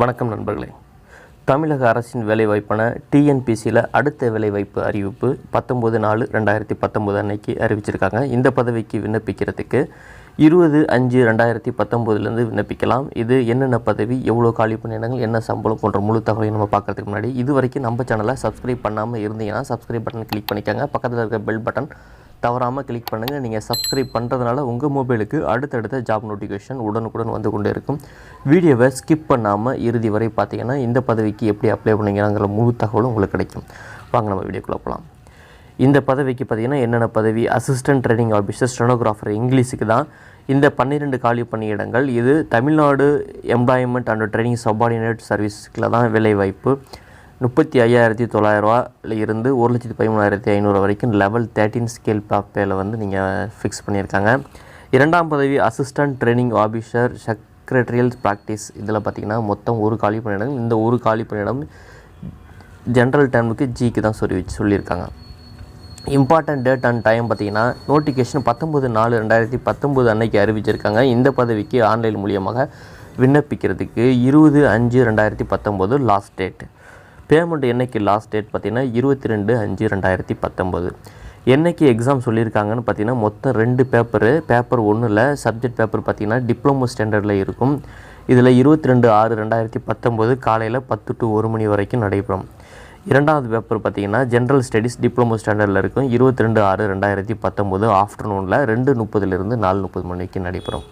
வணக்கம் நண்பர்களே. தமிழக அரசின் வேலைவாய்ப்பான டிஎன்பிசியில் அடுத்த வேலைவாய்ப்பு அறிவிப்பு பத்தொம்போது நாலு ரெண்டாயிரத்தி பத்தொம்போது அன்னைக்கு அறிவிச்சிருக்காங்க. இந்த பதவிக்கு விண்ணப்பிக்கிறதுக்கு இருபது அஞ்சு ரெண்டாயிரத்தி பத்தொம்போதுலேருந்து விண்ணப்பிக்கலாம். இது என்னென்ன பதவி எவ்வளோ காலி பணியிடங்கள் என்ன சம்பளம் போன்ற முழு தகவலையும் நம்ம பார்க்கறதுக்கு முன்னாடி இது வரைக்கும் நம்ம சேனலை சப்ஸ்கிரைப் பண்ணாமல் இருந்தீங்கன்னா சப்ஸ்கிரைப் பட்டன் கிளிக் பண்ணிக்கோங்க. பக்கத்தில் இருக்க பெல் பட்டன் தவறாமல் கிளிக் பண்ணுங்கள் நீங்கள் சப்ஸ்கிரைப் பண்ணுறதுனால உங்கள் மொபைலுக்கு அடுத்தடுத்த ஜாப் நோட்டிஃபிகேஷன் உடனுக்குடன் வந்து கொண்டே இருக்கும். வீடியோவை ஸ்கிப் பண்ணாமல் இறுதி வரை பார்த்தீங்கன்னா இந்த பதவிக்கு எப்படி அப்ளை பண்ணிங்கிறாங்கிற முழு தகவலும் உங்களுக்கு கிடைக்கும். வாங்க நம்ம வீடியோக்குள்ளே போகலாம் இந்த பதவிக்கு பார்த்தீங்கன்னா என்னென்ன பதவி? அசிஸ்டன்ட் ட்ரைனிங் ஆஃபீஸர் ஸ்டெனோகிராஃபர் இங்கிலீஷுக்கு தான். இந்த பன்னிரெண்டு காலி பணியிடங்கள் இது Tamil Nadu employment and training subordinate சர்வீஸ்க்கில் தான் வேலைவாய்ப்பு முப்பத்தி ஐயாயிரத்தி தொள்ளாயிரரூவாவில் இருந்து ஒரு லட்சத்தி பதிமூணாயிரத்தி ஐநூறு வரைக்கும் லெவல் தேர்ட்டின் ஸ்கேல் பாப்பேல வந்து நீங்கள் ஃபிக்ஸ் பண்ணியிருக்காங்க. இரண்டாம் பதவி assistant training officer secretarial practice இதில் பார்த்தீங்கன்னா மொத்தம் ஒரு காலி பணியிடம் இந்த ஒரு காலி பணியிடம் ஜென்ரல் டேர்முக்கு ஜிக்கு தான் சொல்லி வச்சு சொல்லியிருக்காங்க. இம்பார்ட்டன்ட் டேட் அண்ட் டைம் பார்த்தீங்கன்னா நோட்டிஃபிகேஷன் பத்தொம்பது நாலு ரெண்டாயிரத்தி பத்தொம்போது அன்னைக்கு அறிவிச்சிருக்காங்க. இந்த பதவிக்கு ஆன்லைன் மூலியமாக விண்ணப்பிக்கிறதுக்கு இருபது அஞ்சு ரெண்டாயிரத்தி பத்தொம்போது லாஸ்ட் டேட் பேமெண்ட் என்னைக்கு லாஸ்ட் டேட் பார்த்தீங்கன்னா இருபத்தி ரெண்டு அஞ்சு ரெண்டாயிரத்தி பத்தொம்போது என்னைக்கு எக்ஸாம் சொல்லியிருக்காங்கன்னு பார்த்தீங்கன்னா மொத்தம் ரெண்டு பேப்பரு பேப்பர் ஒன்றில் சப்ஜெக்ட் பேப்பர் பார்த்தீங்கன்னா டிப்ளமோ ஸ்டாண்டர்டில் இருக்கும். இதில் இருபத்தி ரெண்டு ஆறு ரெண்டாயிரத்தி பத்தொம்போது காலையில் பத்து டு ஒரு மணி வரைக்கும் நடைபெறும். இரண்டாவது பேப்பர் பார்த்தீங்கன்னா ஜென்ரல் ஸ்டடீஸ் டிப்ளமோ ஸ்டாண்டர்டில் இருக்கும். இருபத்தி ரெண்டு ஆறு ரெண்டாயிரத்தி பத்தொம்போது ஆஃப்டர்நூனில் ரெண்டு முப்பதுலேருந்து நாலு முப்பது மணிக்கு நடைபெறும்.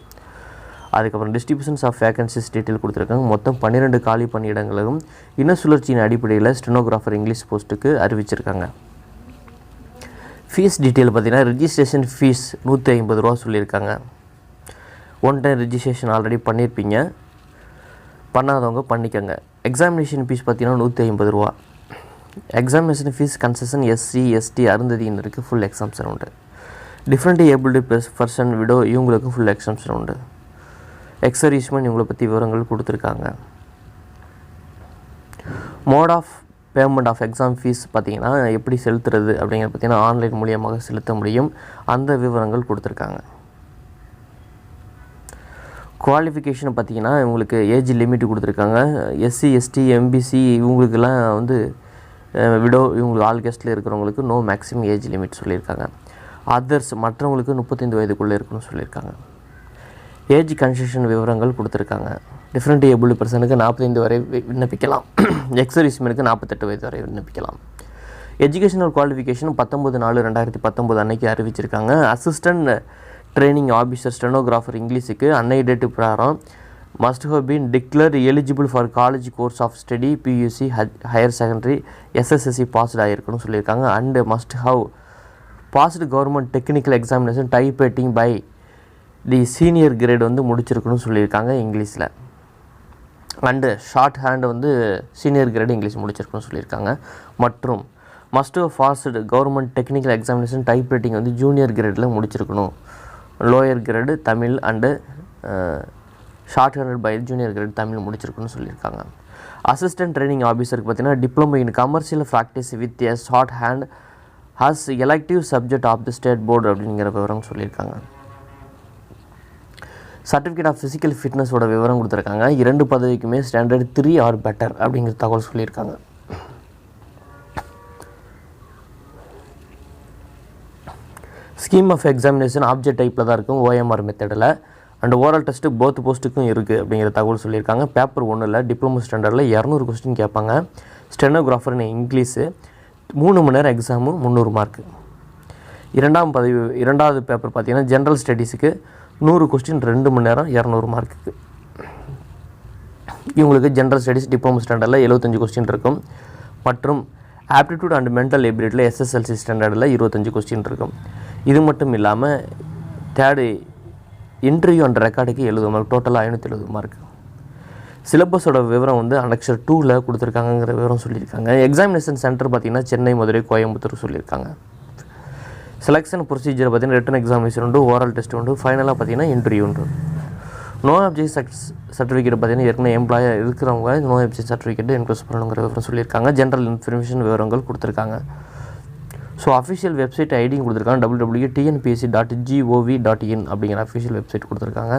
அதுக்கப்புறம் டிஸ்ட்ரிபியூஷன்ஸ் ஆஃப் வேகன்சிஸ் டீட்டெயில் கொடுத்துருக்காங்க. மொத்தம் பன்னிரெண்டு காலி பணியிடங்களும் இன சுழற்சியின் அடிப்படையில் ஸ்டெனோகிராஃபர் இங்கிலீஷ் போஸ்ட்டுக்கு அறிவிச்சிருக்காங்க. ஃபீஸ் டீட்டெயில் பார்த்தீங்கன்னா ரிஜிஸ்ட்ரேஷன் ஃபீஸ் நூற்றி ஐம்பது ரூபா சொல்லியிருக்காங்க. ஒன் டைம் ரிஜிஸ்ட்ரேஷன் ஆல்ரெடி பண்ணியிருப்பீங்க. பண்ணாதவங்க பண்ணிக்கோங்க. எக்ஸாமினேஷன் ஃபீஸ் பார்த்தீங்கன்னா நூற்றி ஐம்பது ரூபா. Examination fee concession SC ST அருந்ததியினருக்கு full exemption உண்டு. Different abled plus person widow இவங்களுக்கும் ஃபுல் எக்ஸாம்ஷன் உண்டு. எக்ஸர்வீஸ்மெண்ட் இவங்களை பற்றி விவரங்கள் கொடுத்துருக்காங்க. Mode of payment of exam fee பார்த்தீங்கன்னா எப்படி செலுத்துறது அப்படிங்கிறத பார்த்தீங்கன்னா ஆன்லைன் மூலியமாக செலுத்த முடியும். அந்த விவரங்கள் கொடுத்துருக்காங்க. குவாலிஃபிகேஷன் பார்த்தீங்கன்னா இவங்களுக்கு ஏஜ் லிமிட் கொடுத்துருக்காங்க. எஸ்சி எஸ்டி எம்பிசி இவங்களுக்கெல்லாம் வந்து விடோ இவங்களுக்கு ஆல் கெஸ்ட்டில் இருக்கிறவங்களுக்கு நோ மேக்ஸிமம் ஏஜ் லிமிட் சொல்லியிருக்காங்க. அதர்ஸ் மற்றவங்களுக்கு முப்பத்தைந்து வயதுக்குள்ளே இருக்குன்னு சொல்லியிருக்காங்க. ஏஜ் கன்செஷன் விவரங்கள் கொடுத்துருக்காங்க. டிஃப்ரெண்ட் ஏபிள் பர்சனுக்கு நாற்பத்தைந்து வரை விண்ணப்பிக்கலாம். எக்ஸர்வீஸ்மேனுக்கு நாற்பத்தெட்டு வயது வரை விண்ணப்பிக்கலாம். எஜுகேஷனல் குவாலிஃபிகேஷன் பத்தொம்பது நாலு ரெண்டாயிரத்தி பத்தொம்போது அன்னைக்கு அறிவிச்சிருக்காங்க. அசிஸ்டன்ட் ட்ரைனிங் ஆஃபீஸர் ஸ்டெனோகிராஃபர் இங்கிலீஷுக்கு அன்னை டேட்டு பிரகாரம் must have been declared eligible for college course of study PUC higher secondary SSSC passed ஆகிருக்குன்னு சொல்லியிருக்காங்க. And must have passed government technical examination type writing by the senior grade வந்து முடிச்சிருக்கணும்னு சொல்லியிருக்காங்க இங்கிலீஷில். And short hand வந்து senior grade English முடிச்சிருக்கணும்னு சொல்லியிருக்காங்க. மற்றும் must passed government technical examination type writing வந்து ஜூனியர் கிரேடில் முடிச்சிருக்கணும். Lower grade Tamil and short handed by junior grade Tamil முடிச்சிருக்குன்னு சொல்லியிருக்காங்க. அசிஸ்டன்ட் ட்ரைனிங் ஆஃபீஸருக்கு பார்த்தீங்கன்னா diploma in commercial practice with a short hand has elective subject of the state board அப்படிங்கிற விவரம் சொல்லியிருக்காங்க. Certificate of physical ஃபிட்னஸோட விவரம் கொடுத்துருக்காங்க. இரண்டு பதவிக்குமே ஸ்டாண்டர்ட் த்ரீ ஆர் பெட்டர் அப்படிங்கிற தகவல் சொல்லியிருக்காங்க. ஸ்கீம் ஆஃப் எக்ஸாமினேஷன் ஆப்ஜெக்ட் டைப்பில் தான் இருக்கும். ஓஎம்ஆர் மெத்தடில் அண்ட் ஓரல் டெஸ்ட்டு போத் போஸ்ட்டுக்கும் இருக்குது அப்படிங்கிற தகவல் சொல்லியிருக்காங்க. பேப்பர் ஒன்றில் டிப்ளமோ ஸ்டாண்டர்டில் இரநூறு கொஸ்டின் கேட்பாங்க. ஸ்டெனோகிராஃபர்னு இங்கிலீஷு. மூணு மணி நேரம் எக்ஸாமு முந்நூறு மார்க்கு இரண்டாம் பதவி இரண்டாவது பேப்பர் பார்த்தீங்கன்னா ஜென்ரல் ஸ்டடீஸுக்கு நூறு கொஸ்டின் ரெண்டு மணி நேரம் இரநூறு மார்க்குக்கு இவங்களுக்கு ஜென்ரல் ஸ்டடீஸ் டிப்ளமோ ஸ்டாண்டர்டில் எழுபத்தஞ்சு கொஸ்டின் இருக்கும். மற்றும் ஆப்டிடியூட் அண்ட் மென்டல் எபிலிட்டியில் எஸ்எஸ்எல்சி ஸ்டாண்டர்டில் இருபத்தஞ்சு கொஸ்டின் இருக்கும். இது மட்டும் இல்லாமல் தேர்டு இன்டர்வியூ அண்ட் ரெக்கார்டுக்கு எழுபது மார்க் டோட்டலாக ஐநூற்றி எழுபது மார்க் சிலபஸோட விவரம் வந்து அனெக்சர் டூவில் கொடுத்துருக்காங்கங்கிற விவரம் சொல்லியிருக்காங்க. எக்ஸாமினேஷன் சென்டர் பார்த்திங்கன்னா சென்னை மதுரை கோயம்புத்தூர் சொல்லியிருக்காங்க. செலெக்ஷன் ப்ரொசீஜர் பார்த்தீங்கன்னா ரிட்டன் எக்ஸாமினேஷன் உண்டு ஓரல் டெஸ்ட் உண்டு ஃபைனலாக பார்த்தீங்கன்னா இன்டர்வியூ உண்டு. நோ அப்ஜெக்ட் சர்டிஃபிகேட் பார்த்தீங்கன்னா ஏற்கனவே எம்ப்ளாயர் இருக்கிறவங்க நோ அப்ஜெக்ட் சர்டிஃபிகேட் என்க்ளோஸ் பண்ணணுங்கிற விவரம் சொல்லியிருக்காங்க. ஜென்ரல் இன்ஃபர்மேஷன் விவரங்கள் கொடுத்துருக்காங்க. ஸோ அஃபிஷியல் வெப்சைட் ஐடியும் கொடுத்துருக்காங்க. Double W TNPSC dot GOV dot in அப்படிங்கிற அஃபிஷியல் வெப்சைட் கொடுத்துருக்காங்க.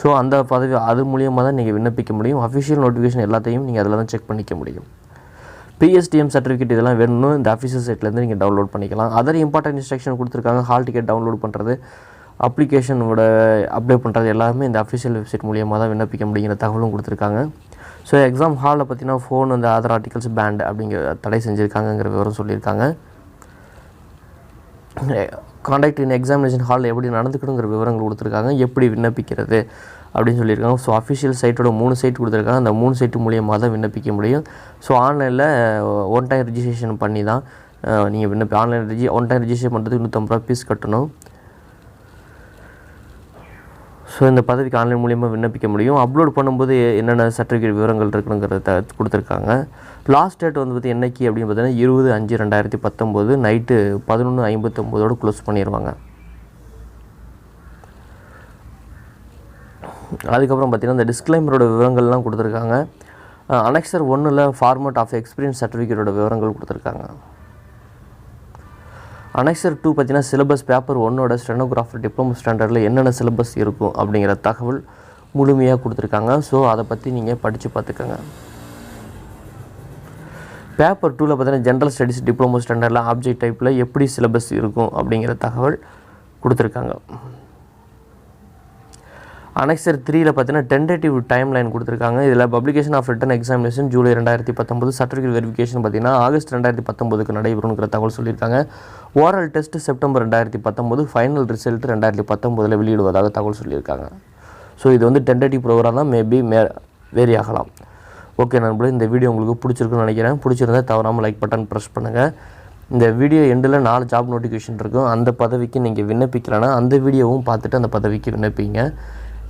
ஸோ அந்த பதவி அது மூலியமாக தான் நீங்கள் விண்ணப்பிக்க முடியும். அஃபிஷியல் நோட்டிஃபிகேஷன் எல்லாத்தையும் நீங்கள் அதில் தான் செக் பண்ணிக்க முடியும். பிஎஸ்டிஎம் சர்டிஃபிகேட் இதெல்லாம் வேணும்னு இந்த அஃபிஷியல் சைட்லேருந்து நீங்கள் டவுன்லோட் பண்ணிக்கலாம். அதர் இம்பார்ட்டன்ட் இன்ஸ்ட்ரக்ஷன் கொடுத்துருக்காங்க. ஹால் டிக்கெட் டவுன்லோட் பண்ணுறது அப்ளிகேஷனோட அப்ளை பண்ணுறது எல்லாமே இந்த அஃபிஷியல் வெப்சைட் மூலியமாக தான் விண்ணப்பிக்க முடியுங்கிற தகவலும் கொடுத்துருக்காங்க. ஸோ எக்ஸாம் ஹாலில் பார்த்தீங்கன்னா ஃபோன் அந்த அதர் ஆர்டிகல்ஸ் பேண்ட் அப்படிங்கிற தடை செஞ்சுருக்காங்கங்கிற விவரம் சொல்லியிருக்காங்க. காண்டாக்ட் இன் எக்ஸாமினேஷன் ஹாலில் எப்படி நடந்துக்கணுங்கிற விவரங்கள் கொடுத்துருக்காங்க. எப்படி விண்ணப்பிக்கிறது அப்படின்னு சொல்லியிருக்காங்க. ஸோ அஃபிஷியல் சைட்டோட மூணு சைட் கொடுத்துருக்காங்க. அந்த மூணு சைட்டு மூலியமாக தான் விண்ணப்பிக்க முடியும். ஸோ ஆன்லைனில் ஒன் டைம் ரிஜிஸ்ட்ரேஷன் பண்ணி தான் நீங்கள் விண்ணப்பி ஆன்லைன் ரிஜி ஒன் டைம் ரிஜிஸ்ட்ரேஷன் பண்ணுறதுக்கு நூற்றம்பது ரூபா ஃபீஸ் கட்டணும். ஸோ இந்த பதவிக்கு ஆன்லைன் மூலியமாக விண்ணப்பிக்க முடியும். அப்லோட் பண்ணும்போது என்னென்ன சர்டிஃபிகேட் விவரங்கள் இருக்குங்கிறத கொடுத்துருக்காங்க. லாஸ்ட் டேட் வந்து பார்த்தி என்னைக்கு அப்படின்னு பார்த்தீங்கன்னா இருபது அஞ்சு ரெண்டாயிரத்தி பத்தொம்போது நைட்டு பதினொன்று ஐம்பத்தொம்போதோடு க்ளோஸ் பண்ணிடுவாங்க அதுக்கப்புறம் பார்த்திங்கன்னா இந்த டிஸ்க்ளைமரோட விவரங்கள்லாம் கொடுத்துருக்காங்க. அனெக்சர் ஒன்றில் ஃபார்மேட் ஆஃப் எக்ஸ்பீரியன்ஸ் சர்டிஃபிகேட்டோட விவரங்கள் கொடுத்துருக்காங்க. அனெக்சர் டூ பார்த்தீங்கன்னா சிலபஸ் பேப்பர் ஒன்னோட ஸ்டெனோகிராஃபர் டிப்ளமோ ஸ்டாண்டர்டில் என்னென்ன சிலபஸ் இருக்கும் அப்படிங்கிற தகவல் முழுமையாக கொடுத்துருக்காங்க. ஸோ அதை பற்றி நீங்கள் படித்து பார்த்துக்கோங்க. பேப்பர் டூவில் பார்த்தீங்கன்னா ஜென்ரல் ஸ்டடீஸ் டிப்ளமோ ஸ்டாண்டர்டில் ஆப்ஜெக்ட் டைப்பில் எப்படி சிலபஸ் இருக்கும் அப்படிங்கிற தகவல் கொடுத்துருக்காங்க. அனெக்சர் த்ரீயில் பார்த்தீங்கன்னா டென்டேட்டிவ் டைம் லைன் கொடுத்துருக்காங்க. இதில் publication of written examination July ரெண்டாயிரத்தி பத்தொம்பது. சர்டிஃபிகேட் வெரிஃபிகேஷன் பார்த்தீங்கன்னா ஆகஸ்ட் ரெண்டாயிரத்தி பத்தொம்பதுக்கு நடைபெறுங்கிற தகவல் சொல்லியிருக்காங்க. ஓரல் டெஸ்ட் செப்டம்பர் ரெண்டாயிரத்தி பத்தொம்பது ஃபைனல் ரிசல்ட் ரெண்டாயிரத்தி பத்தொம்பதில் வெளியிடுவதாக தகவல் சொல்லியிருக்காங்க. ஸோ இது வந்து டென்டேட்டிவ் ப்ரோக்ராம் தான். மேபி மே வேரி ஆகலாம் ஓகே நண்பர்களே இந்த வீடியோ உங்களுக்கு பிடிச்சிருக்குன்னு நினைக்கிறேன். பிடிச்சிருந்தா தவறாமல் லைக் பட்டன் ப்ரெஸ் பண்ணுங்கள் இந்த வீடியோ எண்டில் நாலு ஜாப் நோட்டிஃபிகேஷன் இருக்கும். அந்த பதவிக்கு நீங்கள் விண்ணப்பிக்கலைன்னா அந்த வீடியோவும் பார்த்துட்டு அந்த பதவிக்கு விண்ணப்பிங்க.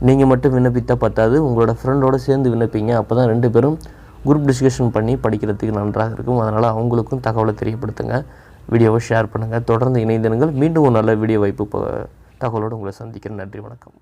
நீங்கள் மட்டும் விண்ணப்பித்தால் பத்தாது. உங்களோட ஃப்ரெண்டோட சேர்ந்து விண்ணப்பிங்க. அப்போ தான் ரெண்டு பேரும் குரூப் டிஸ்கஷன் பண்ணி படிக்கிறதுக்கு நன்றாக இருக்கும். அதனால் அவங்களுக்கும் தகவலை தெரியப்படுத்துங்க. வீடியோவை ஷேர் பண்ணுங்கள் தொடர்ந்து இணைந்திருங்கள். மீண்டும் ஒரு நல்ல வீடியோ வாய்ப்பு தகவலோடு உங்களை சந்திக்கிறேன். நன்றி வணக்கம்.